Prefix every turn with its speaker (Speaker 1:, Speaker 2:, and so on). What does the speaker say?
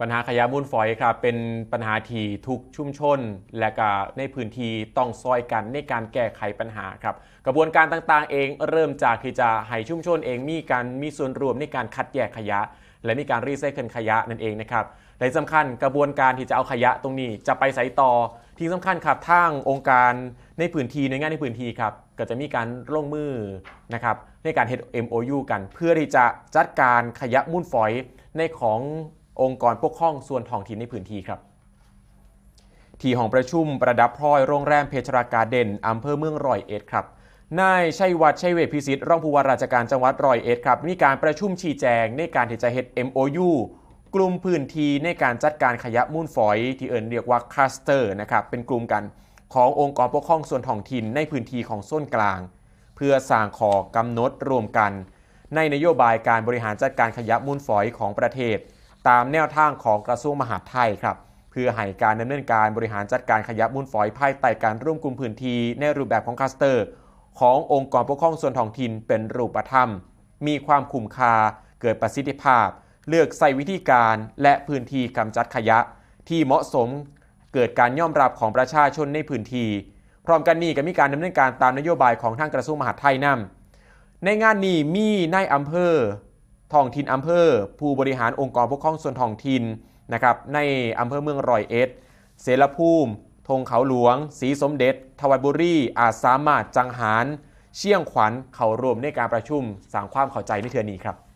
Speaker 1: ปัญหาขยะมูลฝอยครับเป็นปัญหาที่ทุกชุมชน และก็ในพื้นที่ต้องซอยกันในการแก้ไขปัญหาครับ กระบวนการต่างๆ เองเริ่มจากที่จะให้ชุมชนเองมีการมีส่วนร่วมในการคัดแยกขยะ และมีการรีไซเคิลขยะนั่นเองนะครับและสำคัญกระบวนการที่จะเอาขยะตรงนี้จะไปใส่ต่อที่สำคัญครับทางองค์การในพื้นที่ในวยงานในพื้นที่ครับก็จะมีการลงมือนะครับในการเฮ็ด MOU กัน เพื่อที่จะจัดการขยะมูลฝอยในของ องค์กรปกครองส่วนท้องถิ่นในพื้นที่ครับที่ห้องประชุมประดับพลอยโรงแรมเพชรรากาเด่นอำเภอเมืองร้อยเอ็ดครับนายชัยวัฒน์ชัยเวทพิสิทธิ์รองผู้ว่าราชการจังหวัดร้อยเอ็ดครับมีการประชุมชี้แจงในการที่จะเฮ็ด MOU กลุ่มพื้นที่ในการจัดการขยะมูลฝอย ที่เอิญเรียกว่าคลัสเตอร์นะครับเป็นกลุ่มกันขององค์กรปกครองส่วนท้องถิ่นในพื้นที่ของโซนกลาง เพื่อสร้างขอกำหนดรวมกัน ในนโยบายการบริหารจัดการขยะมูลฝอยของประเทศ ตามแนวทางของกระทรวงมหาดไทยครับเพื่อให้การดำเนินการบริหารจัดการขยะมูลฝอยภายใต้การร่วมกลุ่มพื้นที่ในรูปแบบของคลัสเตอร์ ขององค์กรปกครองส่วนท้องถิ่นเป็นรูปธรรม มีความคุ้มค่าเกิดประสิทธิภาพ เลือกใส่วิธีการและพื้นที่กำจัดขยะ ที่เหมาะสมเกิดการยอมรับของประชาชนในพื้นที่พร้อมกันนี้ก็มีการดำเนินการตามนโยบายของทางกระทรวงมหาดไทยนำในงานนี้มีนายอำเภอ ท้องถิ่นอำเภอ ผู้บริหารองค์กรปกครองส่วนท้องถิ่นนะครับในอำเภอเมืองรอยเอ็ดเสรภูมิธงเขาหลวงศรีสมเด็จ ทวัดบุรีอาจสามารถจังหาร เชี่ยงขวัญ เขารวมในการประชุมสร้างความเข้าใจในเทือนี้ครับ